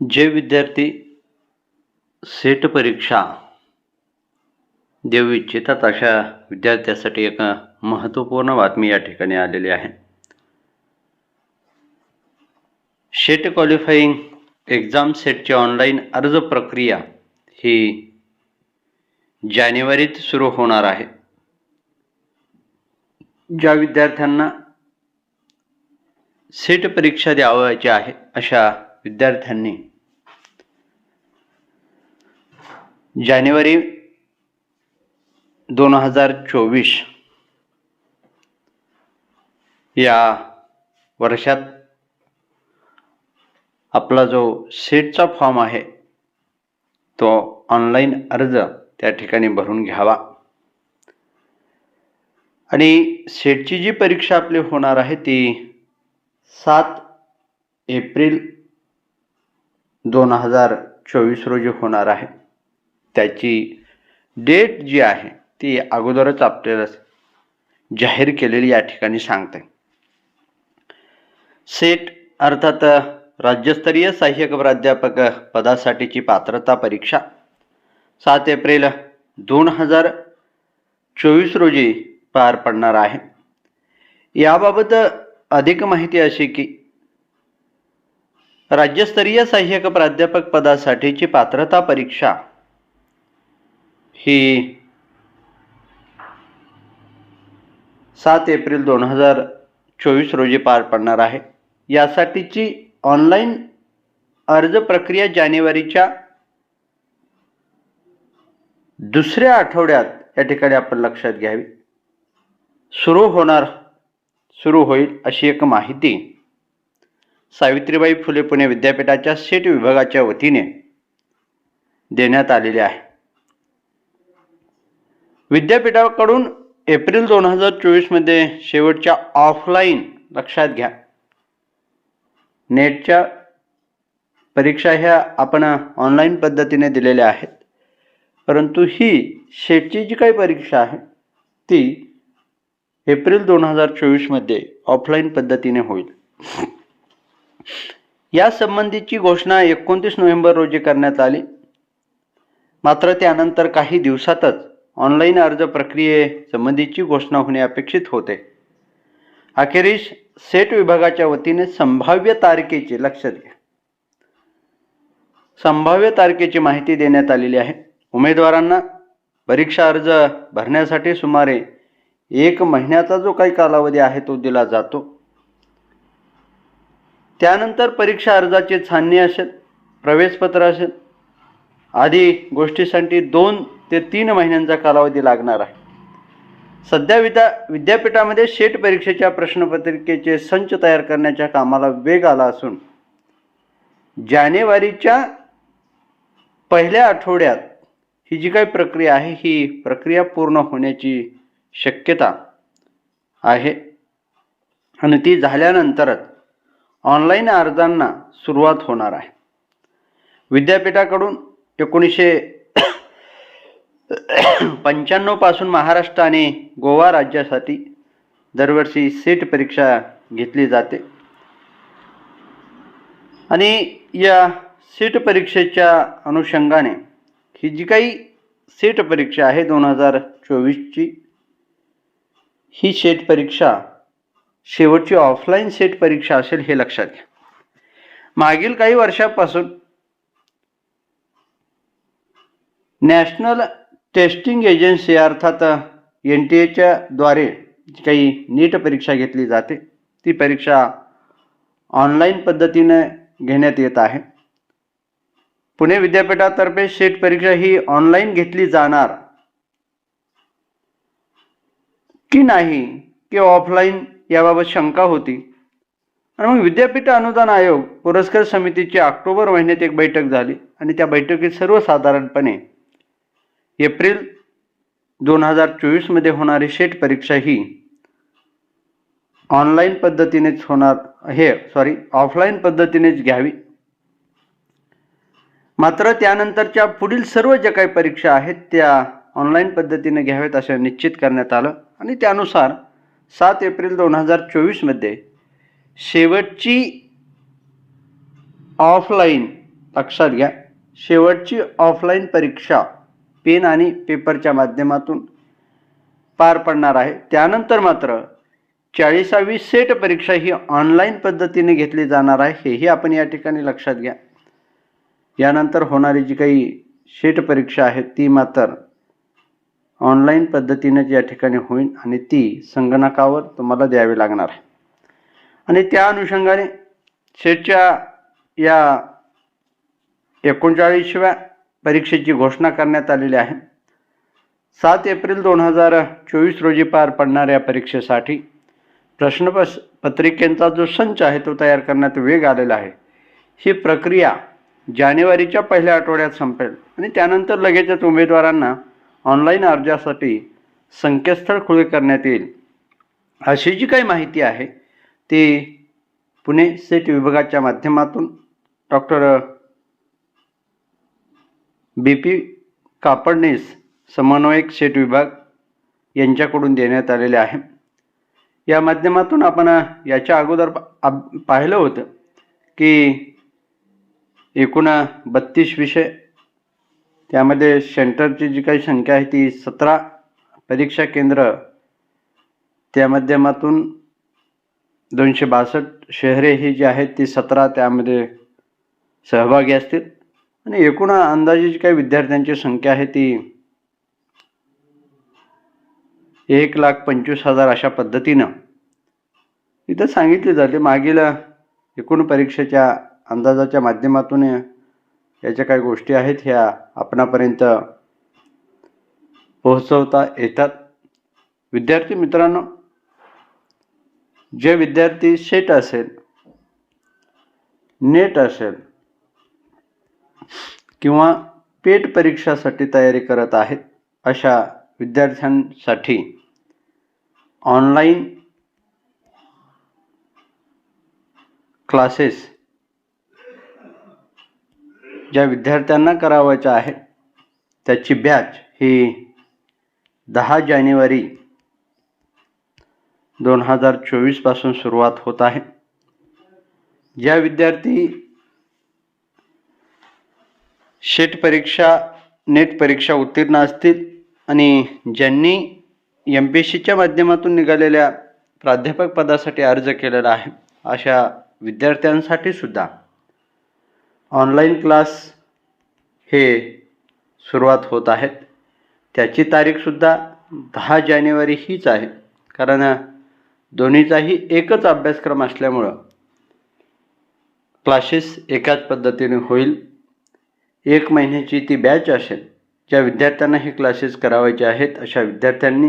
जे विद्यार्थी सेट परीक्षा देऊ इच्छितात अशा विद्यार्थ्यासाठी एक महत्त्वपूर्ण बातमी या ठिकाणी आलेली आहे. शेट क्वालिफाईंग एक्झाम सेटची ऑनलाईन अर्ज प्रक्रिया ही जानेवारीत सुरू होणार आहे. ज्या विद्यार्थ्यांना सेट परीक्षा द्यावयाची आहे अशा विद्यार्थ्यांनी जानेवारी दोन हजार चोवीस. या वर्षात आपला जो सेटचा फॉर्म आहे तो ऑनलाईन अर्ज त्या ठिकाणी भरून घ्यावा. आणि सेटची जी परीक्षा आपली होणार आहे ती सात एप्रिल दोन हजार चोवीस रोजी होणार आहे. त्याची डेट जी आहे ती अगोदरच आपल्याला जाहीर केलेली या ठिकाणी सांगते. सेट अर्थात राज्यस्तरीय सहाय्यक प्राध्यापक पदासाठीची पात्रता परीक्षा सात एप्रिल दोन हजार चोवीस रोजी पार पडणार आहे. याबाबत अधिक माहिती अशी की राज्यस्तरीय सहाय्यक प्राध्यापक पदासाठीची पात्रता परीक्षा ही सात एप्रिल दोन हजार चोवीस रोजी पार पडणार आहे. यासाठीची ऑनलाईन अर्ज प्रक्रिया जानेवारीच्या दुसऱ्या आठवड्यात या ठिकाणी आपण लक्षात घ्यावी. सुरू होणार सुरू होईल अशी एक माहिती सावित्रीबाई फुले पुणे विद्यापीठाच्या सेट विभागाच्या वतीने देण्यात आलेली आहे. विद्यापीठाकडून एप्रिल दोन हजार चोवीसमध्ये शेवटच्या ऑफलाईन लक्षात घ्या. नेटच्या परीक्षा ह्या आपण ऑनलाईन पद्धतीने दिलेल्या आहेत. परंतु ही शेटची जी काही परीक्षा आहे ती एप्रिल दोन हजार चोवीसमध्ये ऑफलाईन पद्धतीने होईल. या संबंधीची घोषणा एकोणतीस नोव्हेंबर रोजी करण्यात आली. मात्र त्यानंतर काही दिवसातच ऑनलाईन अर्ज प्रक्रियेसंबंधीची घोषणा होणे अपेक्षित होते. अखेरीस सेट विभागाच्या वतीने संभाव्य तारखेची लक्ष द्या. संभाव्य तारखेची माहिती देण्यात आलेली आहे. उमेदवारांना परीक्षा अर्ज भरण्यासाठी सुमारे एक महिन्याचा जो काही कालावधी आहे तो दिला जातो. त्यानंतर परीक्षा अर्जाची छाननी असेल प्रवेशपत्र असेल आदी गोष्टीसाठी दोन ते तीन महिन्यांचा कालावधी लागणार आहे. सध्या विद्या विद्यापीठामध्ये शेट परीक्षेच्या प्रश्नपत्रिकेचे संच तयार करण्याच्या कामाला वेग आला असून जानेवारीच्या पहिल्या आठवड्यात ही जी काही प्रक्रिया आहे ही प्रक्रिया पूर्ण होण्याची शक्यता आहे. आणि ती झाल्यानंतरच ऑनलाईन अर्जांना सुरुवात होणार आहे. विद्यापीठाकडून एकोणीसशे पंच्याण्णवपासून महाराष्ट्र आणि गोवा राज्यासाठी दरवर्षी सीट परीक्षा घेतली जाते. आणि या सीट परीक्षेच्या अनुषंगाने ही जी काही सीट परीक्षा आहे दोन हजार चोवीसची ही सेट परीक्षा शेवटची ऑफलाईन सेट परीक्षा असेल हे लक्षात घ्या. मागील काही वर्षापासून नॅशनल टेस्टिंग एजन्सी अर्थात एन टी एच्या द्वारे काही नीट परीक्षा घेतली जाते. ती परीक्षा ऑनलाईन पद्धतीने घेण्यात येत आहे. पुणे विद्यापीठातर्फे सेट परीक्षा ही ऑनलाईन घेतली जाणार की नाही की ऑफलाईन याबाबत शंका होती. आणि मग विद्यापीठ अनुदान आयोग पुरस्कार समितीची ऑक्टोबर महिन्यात एक बैठक झाली. आणि त्या बैठकीत सर्वसाधारणपणे एप्रिल दोन हजार चोवीसमध्ये होणारी सेट परीक्षा ही ऑनलाईन पद्धतीनेच होणार हे सॉरी ऑफलाईन पद्धतीनेच घ्यावी. मात्र त्यानंतरच्या पुढील सर्व ज्या काही परीक्षा आहेत त्या ऑनलाईन पद्धतीने घ्याव्यात असं निश्चित करण्यात आलं. आणि त्यानुसार सात एप्रिल दोन हजार चोवीसमध्ये शेवटची ऑफलाईन लक्षात घ्या शेवटची ऑफलाईन परीक्षा पेन आणि पेपरच्या माध्यमातून पार पडणार आहे. त्यानंतर मात्र चाळीसावी सेट परीक्षा ही ऑनलाईन पद्धतीने घेतली जाणार आहे. हेही आपण या ठिकाणी लक्षात घ्या. यानंतर होणारी जी काही सेट परीक्षा आहे ती मात्र ऑनलाईन पद्धतीनेच या ठिकाणी होईल आणि ती संगणकावर तुम्हाला द्यावी लागणार आहे. आणि त्या अनुषंगाने सेटच्या या एकोणचाळीसव्या परीक्षेची घोषणा करण्यात आलेली आहे. सात एप्रिल दोन हजार चोवीस रोजी पार पडणाऱ्या परीक्षेसाठी प्रश्नपस पत्रिकेंचा जो संच आहे तो तयार करण्यात वेग आलेला आहे. ही प्रक्रिया जानेवारीच्या पहिल्या आठवड्यात संपेल आणि त्यानंतर लगेचच उमेदवारांना ऑनलाईन अर्जासाठी संकेतस्थळ खुले करण्यात येईल. अशी जी काही माहिती आहे ती पुणे सेट विभागाच्या माध्यमातून डॉक्टर बी पी कापडणीस समन्वयक सेट विभाग यांच्याकडून देण्यात आलेले आहे. या माध्यमातून आपण याच्या अगोदर पा- पाहिलं होतं की एकूण बत्तीस विषय त्यामध्ये सेंटरची जी काही संख्या आहे ती सतरा परीक्षा केंद्र त्या माध्यमातून दोनशे बासष्ट शहरे ही जी आहेत ती सतरा त्यामध्ये सहभागी असतील. आणि एकूण अंदाजे जी काही विद्यार्थ्यांची संख्या आहे ती एक लाख पंचवीस हजार अशा पद्धतीनं. इथं सांगितले जाते मागील एकूण परीक्षेच्या अंदाजाच्या माध्यमातून याच्या काही गोष्टी आहेत ह्या आपणापर्यंत पोहोचवता येतात. विद्यार्थी मित्रांनो जे विद्यार्थी सेट असेल नेट असेल किंवा पेट परीक्षासाठी तयारी करत आहेत अशा विद्यार्थ्यांसाठी ऑनलाईन क्लासेस ज्या विद्यार्थ्यांना करावायच्या आहेत त्याची बॅच ही दहा जानेवारी दोन हजार चोवीसपासून सुरुवात होत आहे. ज्या विद्यार्थी शेट परीक्षा नेट परीक्षा उत्तीर्ण असतील आणि ज्यांनी एम पी एस सीच्या माध्यमातून निघालेल्या प्राध्यापक पदासाठी अर्ज केलेला आहे अशा विद्यार्थ्यांसाठी सुद्धा ऑनलाईन क्लास हे सुरुवात होत आहेत. त्याची तारीखसुद्धा दहा जानेवारी हीच आहे कारण दोन्हीचाही एकच अभ्यासक्रम असल्यामुळं क्लासेस एकाच पद्धतीने होईल. एक महिन्याची ती बॅच असेल. ज्या विद्यार्थ्यांना हे क्लासेस करावायचे आहेत अशा विद्यार्थ्यांनी